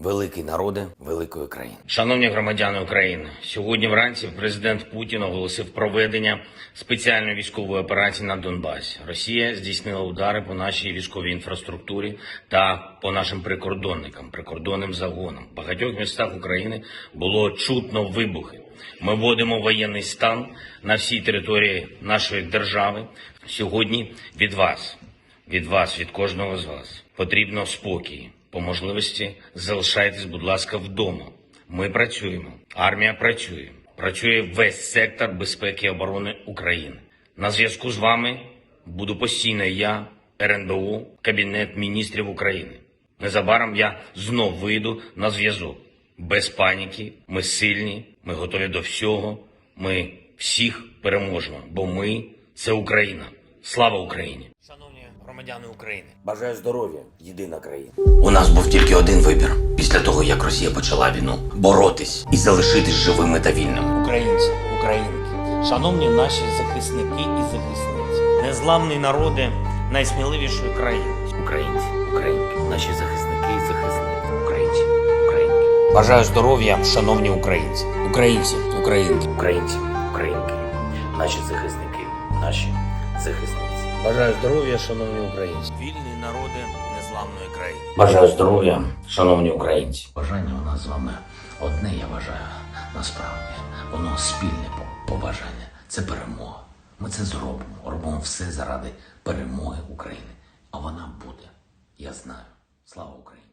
великий народи великої країни. Шановні громадяни України, сьогодні вранці президент Путін оголосив проведення спеціальної військової операції на Донбасі. Росія здійснила удари по нашій військовій інфраструктурі та по нашим прикордонникам, прикордонним загонам. В багатьох містах України було чутно вибухи. Ми вводимо воєнний стан на всій території нашої держави. Сьогодні від вас, від вас, від кожного з вас потрібно спокій. По можливості залишайтесь, будь ласка, вдома. Ми працюємо. Армія працює. Працює весь сектор безпеки і оборони України. На зв'язку з вами буду постійно я, РНБО, Кабінет міністрів України. Незабаром я знов вийду на зв'язок. Без паніки, ми сильні, ми готові до всього. Ми всіх переможемо, бо ми це Україна. Слава Україні! Громадяни України. Бажаю здоров'я, єдина країна. У нас був тільки один вибір після того, як Росія почала війну боротись і залишитись живими та вільними. Українці, українки, шановні наші захисники і захисниці, незламні народи найсміливішої країни. Українці, українки, наші захисники і захисники, українці, українки, Бажаю здоров'я, шановні українці, українці, українки. українці, українки, наші захисники, наші захисниці. Бажаю здоров'я, шановні українці. Вільні народи незламної країни. Бажаю здоров'я, шановні українці. Бажання у нас з вами одне, я вважаю, насправді. Воно спільне по- побажання. Це перемога. Ми це зробимо. Робимо все заради перемоги України. А вона буде. Я знаю. Слава Україні!